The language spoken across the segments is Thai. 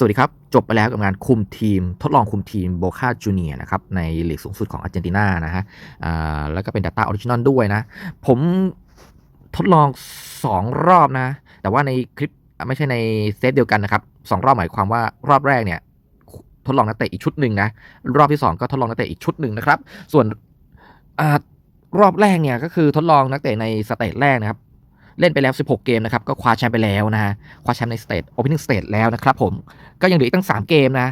สวัสดีครับ จบไปแล้วกับงานคุมทีม ทดลองคุมทีมโบคาจูเนียนะครับในลีกสูงสุดของอาร์เจนตินานะฮะแล้วก็เป็น Data Original ด้วยนะ ผมทดลอง 2 รอบนะ แต่ว่าในคลิปไม่ใช่ในเซตเดียวกันนะครับสองรอบหมายความว่ารอบแรกเนี่ยทดลองนักเตะอีกชุดหนึ่งนะ รอบที่ 2 ก็ทดลองนักเตะอีกชุดหนึ่งนะครับ ส่วนอรอบแรกเนี่ยก็คือทดลองนักเตะในสเตจแรกนะครับ เล่นไปแล้ว 16 เกมนะครับ ก็คว้าแชมป์ไปแล้วนะฮะ คว้าแชมป์ในสเตจโอเพนนิ่งสเตจแล้วนะครับผม ก็ยังเหลืออีกตั้ง 3 เกมนะ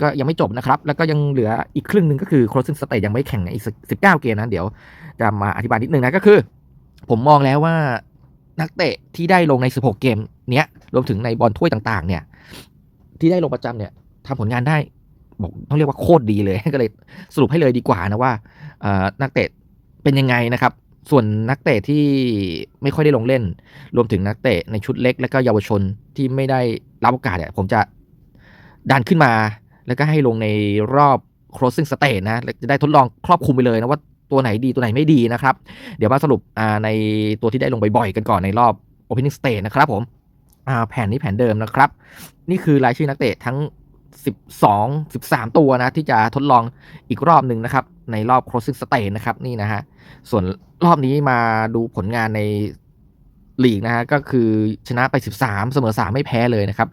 ก็ยังไม่จบนะครับ แล้วก็ยังเหลืออีกครึ่งหนึ่งก็คือ closing stage ยังไม่แข่งอีก 19 เกมนะ เดี๋ยวจะมาอธิบายนิดนึงนะก็คือ ผมมองแล้วว่านักเตะที่ได้ลงใน 16 เกมเนี้ย รวมถึงในบอลถ้วยต่างๆ เนี่ย ที่ได้ลงประจำเนี่ยทำผลงานได้บอกต้องเรียกว่าโคตรดีเลย ก็เลยสรุปให้เลยดีกว่านะว่าอ่อนักเตะเป็นยังไงนะครับ ส่วนนักเตะที่ไม่ค่อยได้ลงเล่น รวมถึงนักเตะในชุดเล็ก และก็เยาวชนที่ไม่ได้รับโอกาสเนี่ยผมจะดันขึ้นมา แล้วก็ให้ลงในรอบ closing stage นะจะได้ทดลองครอบคลุมไปเลยนะว่าตัวไหนดีตัวไหนไม่ดีนะครับ เดี๋ยวมาสรุปในตัวที่ได้ลงบ่อยๆกันก่อนในรอบ opening stage นะครับผมแผนนี้แผนเดิมนะครับ นี่คือรายชื่อนักเตะทั้ง 12 13 ตัวนะ ที่จะทดลองอีกรอบหนึ่งนะครับ ในรอบ closing stage นะครับนี่นะฮะส่วนรอบนี้มาดูผลงานในลีกนะฮะก็คือชนะไป 13 เสมอ 3 ไม่แพ้เลยนะครับ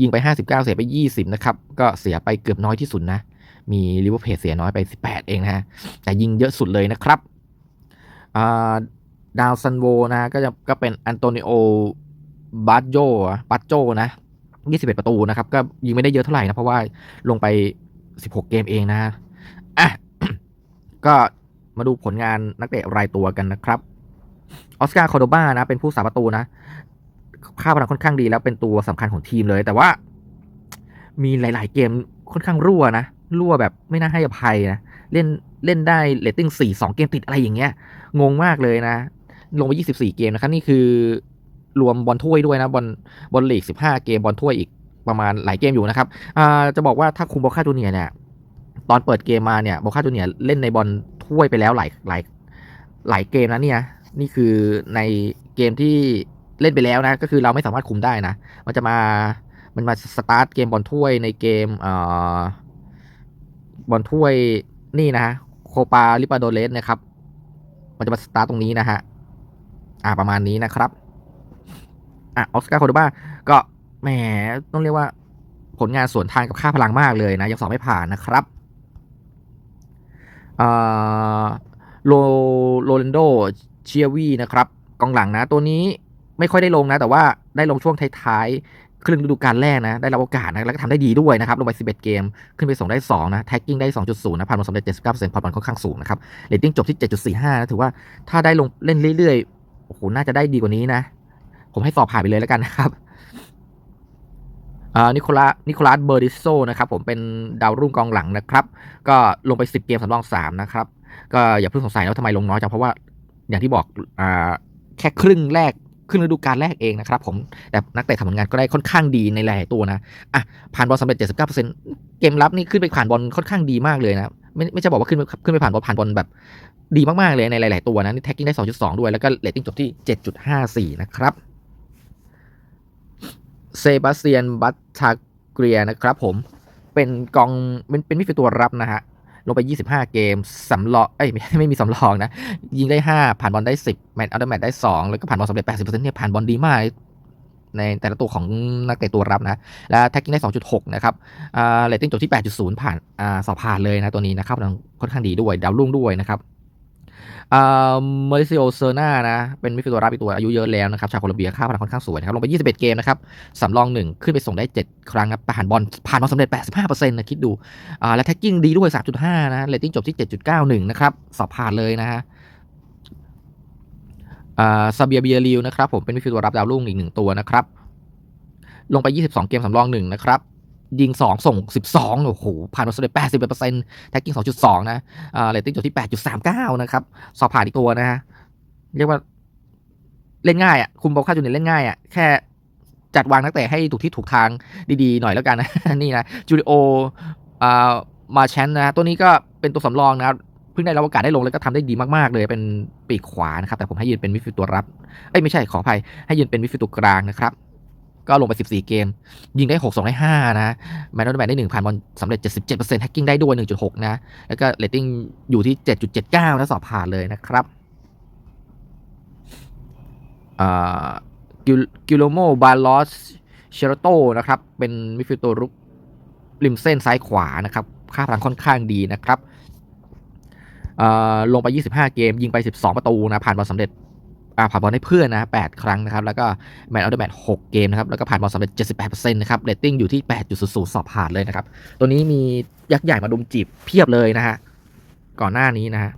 ยิงไป 59 เสียไป 20 นะครับ ก็เสียไปเกือบน้อยที่สุดนะ มีลิเวอร์พูลเสียน้อยไป 18 เองนะฮะแต่ยิงเยอะสุดเลยนะครับาดาวซันโวนะก็จะก็เป็นอันโตนิโอบาโจบาโจนะ 21 ประตูนะครับ ก็ยิงไม่ได้เยอะเท่าไหร่นะ เพราะว่าลงไป 16 เกมเองนะอะก็มาดูผลงานนักเตะรายตัวกันนะครับออสการ์คอร์โดบ้านะ เป็นผู้สาประตูนะ ค่าพลังค่อนข้างดีแล้วเป็นตัวสำคัญของทีมเลย แต่ว่า มีหลาย ๆ เกมค่อนข้างรั่วนะ รั่วแบบไม่น่าให้อภัยนะ เล่นเล่นได้เรตติ้ง4 2เกมติดอะไรอย่างเงี้ย งงมากเลยนะ ลงไป24เกมนะครับ นี่คือ รวมบอลถ้วยด้วยนะบอลบอลลีก 15 เกมบอลถ้วยอีกประมาณหลายเกมอยู่นะครับจะบอกว่าถ้าคุมโบคาจูเนียเนี่ยตอนเปิดเกมมาเนี่ยโบคาจูเนียเล่นในบอลถ้วยไปแล้วหลายหลายหลายเกมนะเนี่ยนี่คือในเกมที่เล่นไปแล้วนะก็คือเราไม่สามารถคุมได้นะ มันจะมามันมาสตาร์ทเกมบอลถ้วยในเกมเอ่อบอลถ้วยนี่นะฮะโคปาลิปาโดเลสนะครับ มันจะมาสตาร์ทตรงนี้นะฮะ อ่าประมาณนี้นะครับ อะออสการ์โคโดบาก็แหมต้องเรียกว่าผลงานสวนทางกับค่าพลังมากเลยนะ ยังสอบไม่ผ่านนะครับอ่าโลโรเลนโดเชียวีนะครับกองหลังนะ ตัวนี้ไม่ค่อยได้ลงนะ แต่ว่าได้ลงช่วงท้ายๆ ครึ่งฤดูกาลแรกนะ ได้รับโอกาสนะ แล้วก็ทำได้ดีด้วยนะครับ ลงไป 11 เกม ขึ้นไปส่งได้ 2 นะ แท็กกิ้งได้ 2.0 นะผ่านบอลสำเร็จ79%ผ่านบอลค่อนข้างสูงนะครับเรตติ้งจบที่ 7.45 นะ ถือว่าถ้าได้ลงเล่นเรื่อยๆ โอ้โห น่าจะได้ดีกว่านี้นะ ผมให้สอบผ่านไปเลยแล้วกันนะครับอ่านิโคลัสนิโคลัสเบอร์ดิโซนะครับผมเป็นดาวรุ่งกองหลังนะครับ ก็ลงไป 10 เกมสำรอง 3 นะครับ ก็อย่าเพิ่งสงสัยแล้วทำไมลงน้อยจังเพราะว่าอย่างที่บอกอแค่ครึ่งแรกครึ่งฤดูกาลแรกเองนะครับผมแต่นักเตะทำผลงานก็ได้ค่อนข้างดีในหลายตัวนะอะผ่านบอลสำเร็จ 79%เกมรับนี่ขึ้นไปผ่านบอลค่อนข้างดีมากเลยนะไม่ไม่ใช่บอกว่าขึ้นไปขึ้นไปผ่านบอลผ่านบอลแบบดีมากๆเลยในหลาย ๆ ตัวนะนี่แท็กกิ้งได้ 2.2 ด้วยแล้วก็เรตติ้งจบที่ 7.54 นะครับ เซบาสเตียนบัตทาเกรียนะครับผม เป็นกองเป็นเป็นมิดฟิลด์ตัวรับนะฮะ ลงไป 25 เกมสำรองเอ้ยไม่ไม่มีสำรองนะ ยิงได้ 5 ผ่านบอลได้ 10 แมตช์อัลเดอร์แมตช์ได้ 2 แล้วก็ผ่านบอลสำเร็จ 80%เนี่ยผ่านบอลดีมากในแต่ละตัวของนักเตะตัวรับนะ และแท็กกิ้งได้ 2.6 นะครับอ่าเรตติ้งจบที่ 8.0 ผ่านอ่าสอบผ่านเลยนะตัวนี้นะครับค่อนข้างดีด้วย ดาวรุ่งด้วยนะครับ อ่าเมริซิโอเซอร์นานะ เป็นมิดฟิลด์ตัวรับอีกตัวอายุเยอะแล้วนะครับ ชาวโคลอมเบียค่าพลังค่อนข้างสวยนะครับ ลงไป 21 เกมนะครับ สำรองหนึ่งขึ้นไปส่งได้ 7 ครั้งครับผ่านบอลผ่านบอลสำเร็จ 85%นะคิดดูอ่าและแท็กกิ้งดีด้วย 3.5 นะเรตติ้งจบที่ 7.91 นะครับ สอบผ่านเลยนะฮะอ่าซาเบียเบียริวนะครับผมเป็นมิดฟิลด์ตัวรับดาวรุ่งอีกหนึ่งตัวนะครับลงไป 22 เกมสำรองหนึ่งนะครับ ยิง 2 ส่ง 12 โอ้โห ผ่านบอลสำเร็จ81%แท็กกิ้ง2.2นะอ่าเรตติ้งจบที่8.39นะครับ สอบผ่านอีกตัวนะฮะ เรียกว่าเล่นง่ายอะ คุมบอลค่าจูเนียเล่นง่ายอะ แค่จัดวางนักเตะให้ถูกที่ถูกทางดีๆ หน่อยแล้วกันนะ นี่นะ จูริโออ่ามาแชนนะ ตัวนี้ก็เป็นตัวสำรองนะครับเพิ่งได้รับโอกาสได้ลงแล้วก็ทำได้ดีมากๆ เลยเป็นปีกขวานะครับ แต่ผมให้ยืนเป็นมิดฟิลด์ตัวรับ เอ้ยไม่ใช่ขออภัยให้ยืนเป็นมิดฟิลด์ตัวกลางนะครับ ก็ลงไป 14 เกม ยิงได้ 6 2 ได้ 5 นะแมนนอตแมนได้1ผ่านบอลสำเร็จ 77%แฮกกิ้งได้ด้วย 1.6 นะ แล้วก็เรตติ้งอยู่ที่ 7.79 นะ สอบผ่านเลยนะครับกิลกิโลโมบาลอสเชโรโตนะครับ เป็นมิดฟิลด์ตัวรุกริมเส้นซ้ายขวานะครับ ค่าพลังค่อนข้างดีนะครับเอ่อลงไป 25 เกม ยิงไป 12 ประตูนะ ผ่านบอลสำเร็จ ผ่านบอลให้เพื่อนนะ8ครั้งนะครับ แล้วก็แมตช์เอาเดอร์แมตช์6เกมนะครับ แล้วก็ผ่านบอลสำเร็จ 78%นะครับเรตติ้งอยู่ที่ 8.00 สอบผ่านเลยนะครับ ตัวนี้มียักษ์ใหญ่มาดุมจีบเพียบเลยนะฮะ ก่อนหน้านี้นะฮะ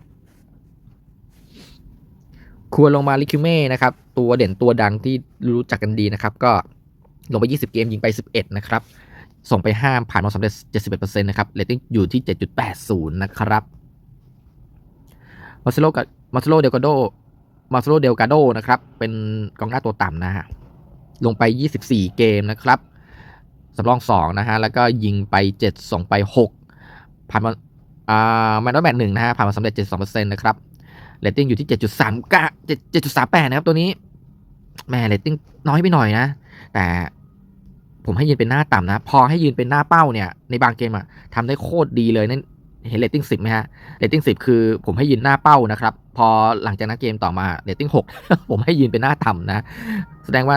ควรลงมาลิคิเม่นะครับ ตัวเด่นตัวดังที่รู้จักกันดีนะครับ ก็ลงไป 20 เกมยิงไป 11 นะครับ ส่งไป 5 ผ่านบอลสำเร็จ 71%นะครับเรตติ้งอยู่ที่ 7.80 นะครับมาเซโลกับมาเซโลเดลกาโด มาร์เซโลเดลกาโดนะครับ เป็นกองหน้าตัวต่ำนะฮะ ลงไป 24 เกมนะครับสำรอง2นะฮะ แล้วก็ยิงไป 7 ส่งไป 6 ผ่านบอลอ่าแมนนอตแมตหนึ่งนะฮะ ผ่านบอลสำเร็จ 72%นะครับเรตติ้งอยู่ที่ 7.3 7.38 นะครับ ตัวนี้แหม่เรตติ้งน้อยไปหน่อยนะ แต่ผมให้ยืนเป็นหน้าต่ำนะ พอให้ยืนเป็นหน้าเป้าเนี่ย ในบางเกมอะทำได้โคตรดีเลยนั่น เห็นเรตติ้งสิบไหมฮะเรตติ้งสิบคือผมให้ยืนหน้าเป้านะครับ พอหลังจากนั้นเกมต่อมาเรตติ้งหกผมให้ยืนเป็นหน้าต่ำนะ แสดงว่า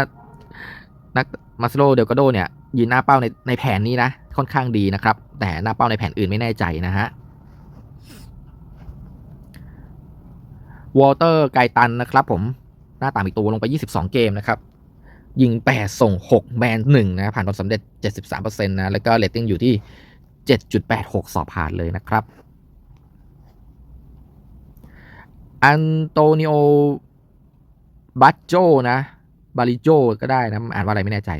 นักมาสโลเดลกาโดเนี่ย ยืนหน้าเป้าในในแผนนี้นะ ค่อนข้างดีนะครับ แต่หน้าเป้าในแผนอื่นไม่แน่ใจนะฮะวอเตอร์ไกตันนะครับ ผมหน้าต่ำอีกตัวลงไป 22 เกมนะครับ ยิง 8 ส่ง 6 แมน1นะผ่านบอลสำเร็จ 73%นะ แล้วก็เรตติ้งอยู่ที่ 7.86 สอบผ่านเลยนะครับ อันโตนิโอ บัตโจนะ บาริโจก็ได้นะ อ่านว่าอะไรไม่แน่ใจ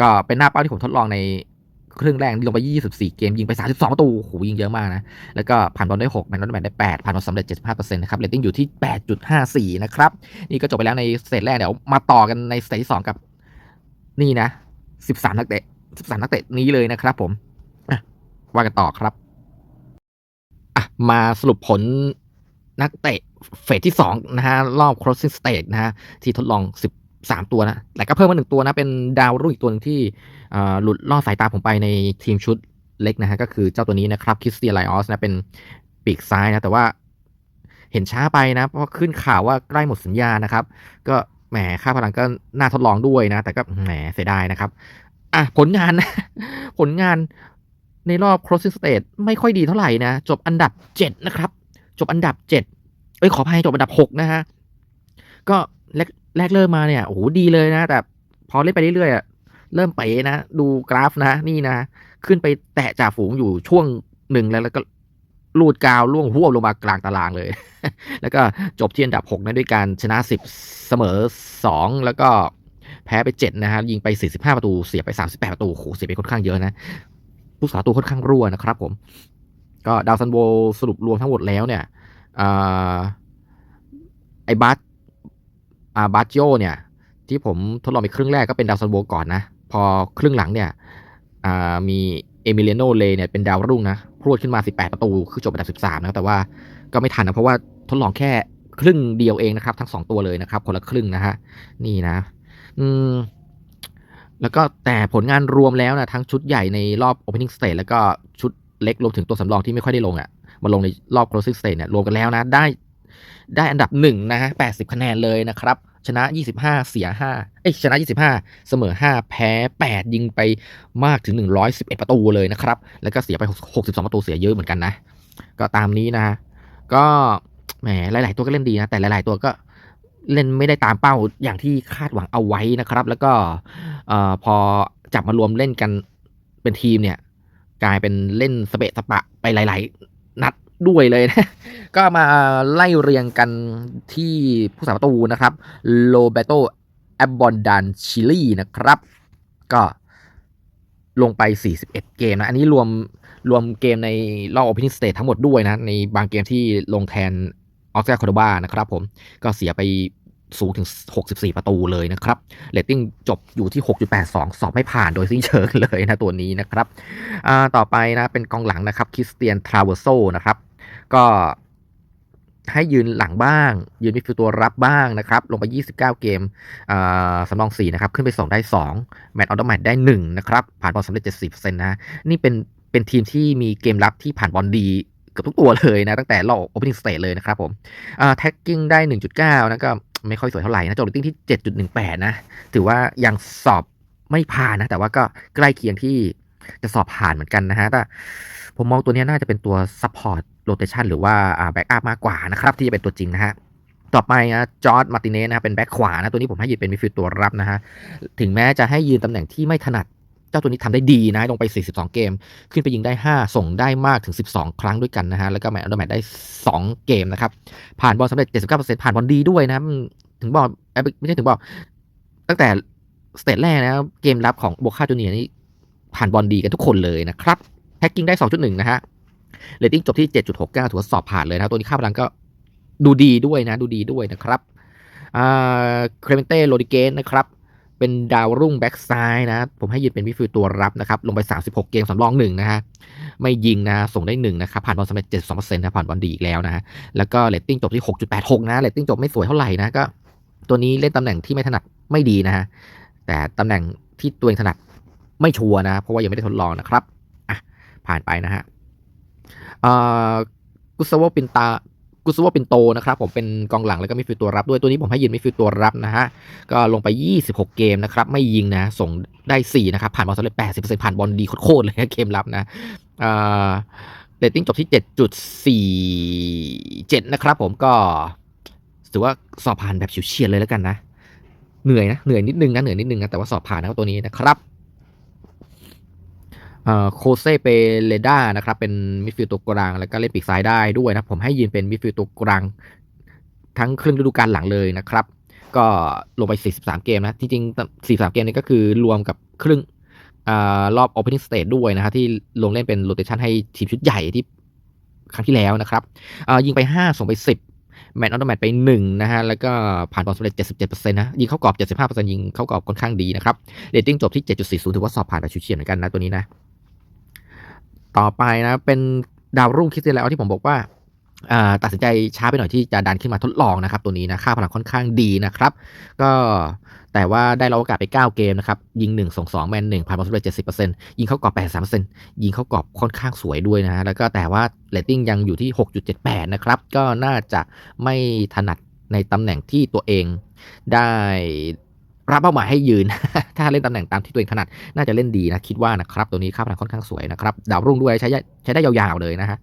ก็เป็นหน้าเป้าที่ผมทดลองในครึ่งแรกลงไป 24 เกม ยิงไป 32 ประตูโหยิงเยอะมากนะ แล้วก็ผ่านบอลได้ 6 แมนนอตแมนได้ 8 ผ่านบอลสำเร็จ 75%นะครับเรตติ้งอยู่ที่ 8.54 นะครับ นี่ก็จบไปแล้วในสเตแรก เดี๋ยวมาต่อกันในสเตที่ 2 กับ นี่นะ 13 นักเตะ 13 นักเตะนี้เลยนะครับผม ว่ากันต่อครับอะมาสรุปผลนักเตะเฟสที่2นะฮะรอบ crossing stage นะฮะที่ทดลอง 13 ตัวนะแต่ก็เพิ่มมาหนึ่งตัวนะเป็นดาวรุ่งอีกตัวหนึงที่หลุดล่อดสายตาผมไปในทีมชุดเล็กนะฮะก็คือเจ้าตัวนี้นะครับคริสเตียไลออสนะเป็นปีกซ้ายนะแต่ว่าเห็นช้าไปนะ เพราะขึ้นข่าวว่าใกล้หมดสัญญานะครับ ก็แหมค่าพลังก็น่าทดลองด้วยนะ แต่ก็แหมเสียดายนะครับ อะผลงานนะผลงาน ในรอบ crossing stage ไม่ค่อยดีเท่าไหร่นะ จบอันดับ 7 นะครับ จบอันดับ 7 เอ้ยขออภัยจบอันดับ 6 นะฮะ ก็แรกแรกเริ่มมาเนี่ยโอ้โหดีเลยนะ แต่พอเล่นไปเรื่อยๆอะเริ่มไปนะ ดูกราฟนะ นี่นะ ขึ้นไปแตะจ่าฝูงอยู่ช่วงหนึ่งแล้วแล้วก็ลูดกาวล่วงหัวลงมากลางตารางเลย แล้วก็จบที่อันดับ 6นะด้วยการชนะ 10 เสมอ 2 แล้วก็แพ้ไป 7 นะครับ ยิงไป 45 ประตู เสียไป 38 ประตูโหเสียไปค่อนข้างเยอะนะ ผู้สาประตูค่อนข้างรั่วนะครับผม ก็ดาวซันโวสรุปรวมทั้งหมดแล้วเนี่ยอไอ้บัสอาบัสโยเนี่ย ที่ผมทดลองไปครึ่งแรกก็เป็นดาวซันโวก่อนนะ พอครึ่งหลังเนี่ยมีเอมิเลโนเลเนี่ยเป็นดาวรุ่งนะพรวดขึ้นมา 18 ประตู คือจบอันดับ 13 นะแต่ว่าก็ไม่ทันนะ เพราะว่าทดลองแค่ครึ่งเดียวเองนะครับ ทั้ง 2 ตัวเลยนะครับ คนละครึ่งนะฮะ นี่นะ อืม แล้วก็แต่ผลงานรวมแล้วนะทั้งชุดใหญ่ในรอบ Opening Stage แล้วก็ชุดเล็กรวมถึงตัวสำรองที่ไม่ค่อยได้ลงอะ่ะมาลงในรอบ Closing Stage เนี่ยรวมกันแล้วนะได้ได้อันดับหนึ่งนะฮะ80คะแนนเลยนะครับ ชนะ 25 เสีย 5 เอ้ยชนะ 25 เสมอ 5 แพ้ 8 ยิงไปมากถึง 111 ประตูเลยนะครับ แล้วก็เสียไป 62 ประตูเสียเยอะเหมือนกันนะ ก็ตามนี้นะก็แหมหลาย ๆ ตัวก็เล่นดีนะ แต่หลาย ๆ ตัวก็ เล่นไม่ได้ตามเป้าอย่างที่คาดหวังเอาไว้นะครับ แล้วก็พอจับมารวมเล่นกันเป็นทีมเนี่ย กลายเป็นเล่นสเปะสปะไปหลาย ๆ นัดด้วยเลยนะ ก็มาไล่เรียงกันที่ผู้สาประตูนะครับโลเบโตแอบบอนดันชิลีนะครับ ก็ลงไป 41 เกมนะ อันนี้รวมรวมเกมในรอบ Opening Stage ทั้งหมดด้วยนะ ในบางเกมที่ลงแทน ออสการ์คอร์โดบานะครับผมก็เสียไปสูงถึง 64 ประตูเลยนะครับเรตติ้งจบอยู่ที่ 6.82 สอบไม่ผ่านโดยสิ้นเชิงเลยนะตัวนี้นะครับต่อไปนะเป็นกองหลังนะครับคริสเตียนทราเวโซนะครับ ก็ให้ยืนหลังบ้าง ยืนมิดฟิลด์ตัวรับบ้างนะครับ ลงไป 29 เกมสำรอง 4 นะครับ ขึ้นไป 2 ได้ 2 แมตช์ออโตแมตได้ 1 นะครับ ผ่านบอลสำเร็จ 70%นะ นี่เป็นเป็นทีมที่มีเกมรับที่ผ่านบอลดี เกือบทุกตัวเลยนะ ตั้งแต่รอบ opening stage เลยนะครับผมอ่าแท็กกิ้งได้ 1.9 นะก็ไม่ค่อยสวยเท่าไหร่นะจบเรตติ้งที่ 7.18 นะ ถือว่ายังสอบไม่ผ่านนะ แต่ว่าก็ใกล้เคียงที่จะสอบผ่านเหมือนกันนะฮะแต่ผมมองตัวนี้น่าจะเป็นตัว support rotation หรือว่าอ่า backup มากกว่านะครับ ที่จะเป็นตัวจริงนะฮะต่อไปนะจอร์ดมาร์ติเนสนะครับเป็นแบ็คขวานะตัวนี้ผมให้ยืนเป็นมิดฟิลด์ตัวรับนะฮะถึงแม้จะให้ยืนตำแหน่งที่ไม่ถนัด เจ้าตัวนี้ทำได้ดีนะลงไป 42 เกม ขึ้นไปยิงได้ 5 ส่งได้มากถึง 12 ครั้งด้วยกันนะฮะ แล้วก็แมตช์อันดับแมตช์ได้ 2 เกมนะครับ ผ่านบอลสำเร็จ 79%ผ่านบอลดีด้วยนะถึงบอกไม่ใช่ถึงบอก ตั้งแต่สเตจแรกนะเกมรับของโบคาจูเนียนี่ผ่านบอลดีกันทุกคนเลยนะครับแท็กกิ้งได้ 2.1 นะฮะเรตติ้งจบที่ 7.69 ถือว่าสอบผ่านเลยนะตัวนี้ค่าพลังก็ดูดีด้วยนะ ดูดีด้วยนะครับอ่าเคลเมนเต้โรดิเกนนะครับ เป็นดาวรุ่งแบ็กซ้ายนะ ผมให้ยืนเป็นมิดฟิลด์ตัวรับนะครับ ลงไป 36 เกมสำรองหนึ่งนะฮะ ไม่ยิงนะ ส่งได้หนึ่งนะครับ ผ่านบอลสำเร็จ72%นะ ผ่านบอลดีอีกแล้วนะ แล้วก็เรตติ้งจบที่ 6.86 นะเรตติ้งจบไม่สวยเท่าไหร่นะ ก็ ตัวนี้เล่นตำแหน่งที่ไม่ถนัดไม่ดีนะฮะ แต่ตำแหน่งที่ตัวเองถนัดไม่ชัวร์นะ เพราะว่ายังไม่ได้ทดลองนะครับ อะ ผ่านไปนะฮะอ่อกุสโวปินตา กุสโวเปินโตนะครับผมเป็นกองหลังแล้วก็มิดฟิลตัวรับด้วยตัวนี้ผมให้ยืนมิดฟิลตัวรับนะฮะก็ลงไป 26 เกมนะครับไม่ยิงนะส่งได้4นะครับผ่านบอลสำเร็จ80%ผ่านบอลดีโคตรเลยนะเกมรับนะเออเรตติ้งจบที่ 7.47 นะครับผมก็ถือว่าสอบผ่านแบบฉิวเฉียดเลยแล้วกันนะ เหนื่อยนะ เหนื่อยนิดนึงนะ เหนื่อยนิดนึงนะ แต่ว่าสอบผ่านนะครับตัวนี้นะครับ โคเซเปเลดานะครับ เป็นมิดฟิลด์ตัวกลาง แล้วก็เล่นปีกซ้ายได้ด้วยนะผมให้ยืนเป็นมิดฟิลด์ตัวกลางทั้งครึ่งฤดูกาลหลังเลยนะครับ ก็ลงไป 43 เกมนะ จริงๆ 43 เกมนี้ก็คือรวมกับครึ่งอรอบ opening stage ด้วยนะฮะที่ลงเล่นเป็น rotation ให้ทีมชุดใหญ่ที่ครั้งที่แล้วนะครับยิงไป 5 ส่งไป 10 แมตช์ออโตแมตไป 1 นะฮะ แล้วก็ผ่านบอลสำเร็จ 77%นะ ยิงเข้ากรอบ 75%ยิงเข้ากรอบค่อนข้างดีนะครับเรตติ้งจบที่ 7.40 ถือว่าสอบผ่านแบบชิวเฉียดเหมือนกันนะตัวนี้นะ ต่อไปนะเป็นดาวรุ่งคริสเตียนแล้วที่ผมบอกว่าตัดสินใจช้าไปหน่อยที่จะดันขึ้นมาทดลองนะครับ ตัวนี้นะค่าพลังค่อนข้างดีนะครับ ก็แต่ว่าได้รับโอกาสไป 9 เกมนะครับ ยิง 1 ส่ง 2 แมน1ผ่านบอลสำเร็จ70%ยิงเข้ากรอบ83%ยิงเข้ากรอบค่อนข้างสวยด้วยนะฮะแล้วก็แต่ว่าเรตติ้งยังอยู่ที่ 6.78 นะครับ ก็น่าจะไม่ถนัดในตำแหน่งที่ตัวเองได้ รับเป้าหมายให้ยืน ถ้าเล่นตำแหน่งตามที่ตัวเองถนัด น่าจะเล่นดีนะ คิดว่านะครับ ตัวนี้ค่าพลังค่อนข้างสวยนะครับ ดาวรุ่งด้วยใช้ใช้ได้ยาวๆเลยนะฮะ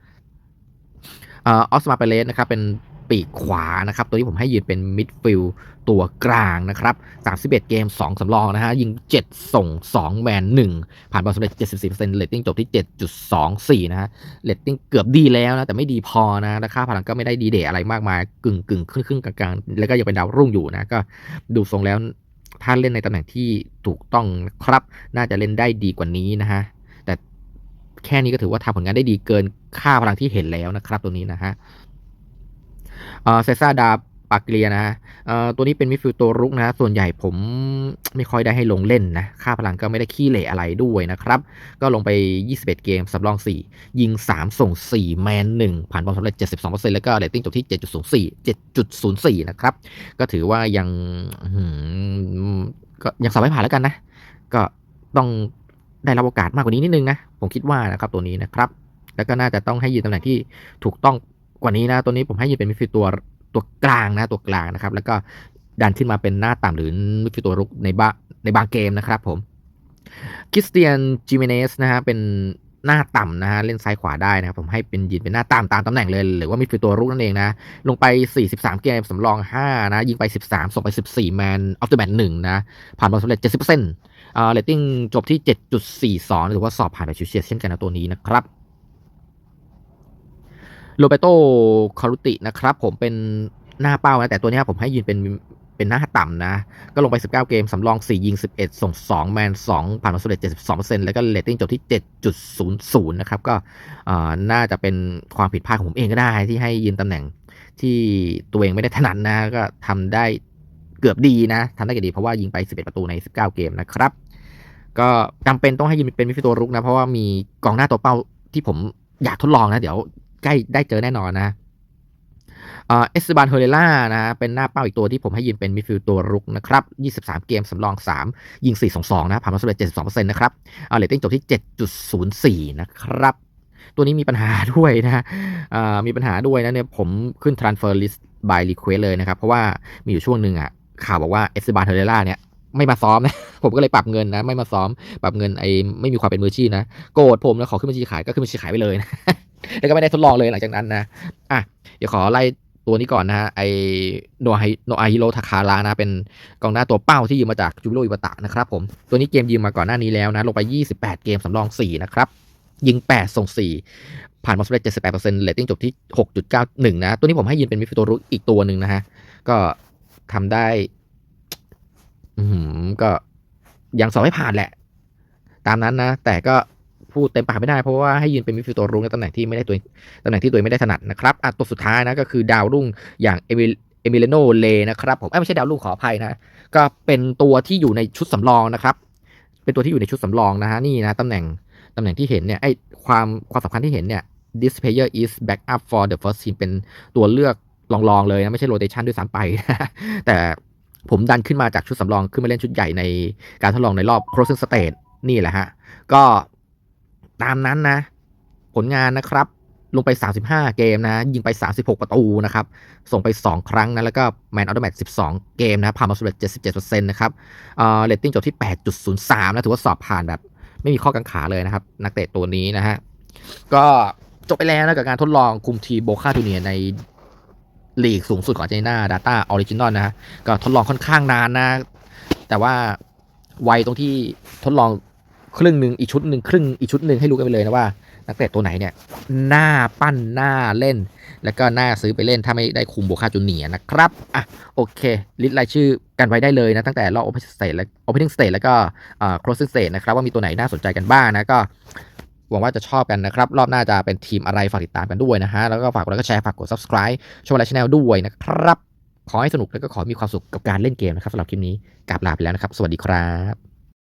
ออสมาเปเลสนะครับเป็นปีกขวานะครับ ตัวนี้ผมให้ยืนเป็นมิดฟิลด์ตัวกลางนะครับ 31 เกม 2สำรองนะฮะ ยิง 7 ส่ง 2 แมน 1 ผ่านบอลสำเร็จ 74%เรตติ้งจบที่ 7.24 นะฮะเรตติ้งเกือบดีแล้วนะ แต่ไม่ดีพอนะราคาพลังก็ไม่ได้ดีเดอะไรมากมาย กึ่งกึ่งครึ่งครึ่งกลางๆ แล้วก็ยังเป็นดาวรุ่งอยู่นะ ก็ดูทรงแล้ว ถ้าเล่นในตำแหน่งที่ถูกต้องครับ น่าจะเล่นได้ดีกว่านี้นะฮะ แต่แค่นี้ก็ถือว่าทำผลงานได้ดีเกินค่าพลังที่เห็นแล้วนะครับ ตัวนี้นะฮะเซซ่าดา ปากเลียนะตัวนี้เป็นมิดฟิลด์ตัวรุกนะส่วนใหญ่ผมไม่ค่อยได้ให้ลงเล่นนะ ค่าพลังก็ไม่ได้ขี้เหร่อะไรด้วยนะครับ ก็ลงไป 21 เกมสำรอง 4 ยิง 3 ส่ง 4 แมน 1 ผ่านบอลสำเร็จ 72%แล้วก็เรตติ้งจบที่ 7.04 7.04 นะครับ ก็ถือว่ายังก็ยังสอบไม่ผ่านแล้วกันนะ ก็ต้องได้รับโอกาสมากกว่านี้นิดนึงนะ ผมคิดว่านะครับตัวนี้นะครับ แล้วก็น่าจะต้องให้ยืนตำแหน่งที่ถูกต้องกว่านี้นะ ตัวนี้ผมให้ยืนเป็นมิดฟิลด์ตัว ตัวกลางนะตัวกลางนะครับ แล้วก็ดันขึ้นมาเป็นหน้าต่ำหรือมิดฟิลด์ตัวรุกในบ้าในบางเกมนะครับผมคริสเตียนจิเมเนสนะฮะเป็นหน้าต่ำนะฮะเล่นซ้ายขวาได้นะครับผมให้เป็นยืนเป็นหน้าต่ำตามตำแหน่งเลย หรือว่ามิดฟิลด์ตัวรุกนั่นเองนะ ลงไป 43 เกมสำรอง 5 นะ ยิงไป 13 ส่งไป 14 แมนออฟเดอะแมน1นะผ่านบอลสำเร็จ 70%เอ่อเรตติ้งจบที่ 7.42 หรือว่าสอบผ่านแบบชิวเฉียดเช่นกันนะตัวนี้นะครับ โรเบโตคารุตินะครับ ผมเป็นหน้าเป้านะแต่ตัวนี้ผมให้ยืนเป็นเป็นหน้าต่ำนะ ก็ลงไป 19 เกม สำรอง 4 ยิง 11 ส่ง 2 แมน 2 ผ่านมาสุดเจ็ด72%แล้วก็เรตติ้งจบที่ 7.00 นะครับ ก็น่าจะเป็นความผิดพลาดของผมเองก็ได้ ที่ให้ยืนตำแหน่งที่ตัวเองไม่ได้ถนัดนะ ก็ทำได้เกือบดีนะทำได้เกือบดีเพราะว่ายิงไป 11 ประตูใน 19 เกมนะครับ ก็จำเป็นต้องให้ยืนเป็นมิดฟิลด์ตัวรุกนะ เพราะว่ามีกองหน้าตัวเป้าที่ผมอยากทดลองนะ เดี๋ยว ใกล้ได้เจอแน่นอนนะเอสบานเฮเรล่านะฮะเป็นหน้าเป้าอีกตัวที่ผมให้ยืนเป็นมิดฟิลด์ตัวรุกนะครับ 23 เกมสำรอง 3 ยิง 4 2 2 นะผ่านมาสำเร็จ72%นะครับเอเลตติ้งจบที่ 7.04 นะครับ ตัวนี้มีปัญหาด้วยนะฮะมีปัญหาด้วยนะเนี่ยผมขึ้น transfer list by request เลยนะครับ เพราะว่ามีอยู่ช่วงหนึ่งอะข่าวบอกว่าเอสบานเฮเรล่าเนี่ยไม่มาซ้อมนะ ผมก็เลยปรับเงินนะ ไม่มาซ้อม ปรับเงินไอ้ไม่มีความเป็นมืออาชีพนะ โกรธผมแล้วขอขึ้นบัญชีขายก็ขึ้นบัญชีขายไปเลยนะ แล้วก็ไม่ได้ทดลองเลยหลังจากนั้นนะอะเดี๋ยวขอไล่ตัวนี้ก่อนนะฮะไอโนไฮโนอาฮิโรทาคาระนะเป็นกองหน้าตัวเป้าที่ยืมมาจากจูบิโรอิบาตะนะครับผมตัวนี้เกมยืมมาก่อนหน้านี้แล้วนะลงไป 28 เกมสำรอง 4 นะครับยิง 8 ส่ง 4 ผ่านมาสำเร็จ78%เลตติ้งจบที่ 6.91 นะ ตัวนี้ผมให้ยืนเป็นมิฟิลด์ตัวรุกอีกตัวหนึ่งนะฮะ ก็ทำได้ อือหือก็ยังสอบให้ผ่านแหละ ตามนั้นนะ แต่ก็ พูดเต็มปากไม่ได้เพราะว่าให้ยืนเป็นมิดฟิลด์ตัวรุกในตำแหน่งที่ไม่ได้ตัวตำแหน่งที่ตัวไม่ได้ถนัดนะครับอะตัวสุดท้ายนะก็คือดาวรุ่งอย่างเอมิเอมิเลโนเลนะครับผมไม่ใช่ดาวรุ่งขออภัยนะก็เป็นตัวที่อยู่ในชุดสำรองนะครับ เป็นตัวที่อยู่ในชุดสำรองนะฮะนี่นะตำแหน่งตำแหน่งที่เห็นเนี่ยไอความความสำคัญที่เห็นเนี่ย this player is back up for the first team เป็นตัวเลือกลองๆเลยนะไม่ใช่ rotation ด้วยซ้ำไปแต่ผมดันขึ้นมาจากชุดสำรองขึ้นมาเล่นชุดใหญ่ในการทดลองในรอบ closing stage นี่แหละฮะ ก็ ตามนั้นนะ ผลงานนะครับ ลงไป 35 เกมนะ ยิงไป 36 ประตูนะครับ ส่งไป 2 ครั้งนะ แล้วก็แมนออโตแมต12 เกมนะผ่านมาสำเร็จ77%นะครับเอ่อเรตติ้งจบที่ 8.03 นะ ถือว่าสอบผ่านแบบ ไม่มีข้อกังขาเลยนะครับ นักเตะตัวนี้นะฮะก็จบไปแล้วนะกับการทดลองคุมทีโบคาจูเนียในลีกสูงสุดของอาร์เจนตินา Data Original นะฮะก็ทดลองค่อนข้างนานนะ แต่ว่าไวตรงที่ทดลอง ครึ่งหนึ่งอีกชุดหนึ่งครึ่งอีกชุดหนึ่งให้รู้กันไปเลยนะว่า นักเตะตัวไหนเนี่ยหน้าปั้นหน้าเล่น แล้วก็หน้าซื้อไปเล่นถ้าไม่ได้คุมโบคาจูเนียนะครับอะโอเคลิสต์รายชื่อกันไว้ได้เลยนะตั้งแต่รอบ Opening Stage และ Opening Stage แล้วก็เอ่อ Closing Stage นะครับว่ามีตัวไหนน่าสนใจกันบ้างนะก็หวังว่าจะชอบกันนะครับ รอบหน้าจะเป็นทีมอะไรฝากติดตามกันด้วยนะฮะ แล้วก็ฝากกดไลค์กดแชร์ฝากกด subscribe ช่องไลน์ช anel ด้วยนะครับ ขอให้สนุกแล้วก็ขอมีความสุขกับการเล่นเกมนะครับสำหรับคลิปนี้กราบลาไปแล้วนะครับ สวัสดีครับ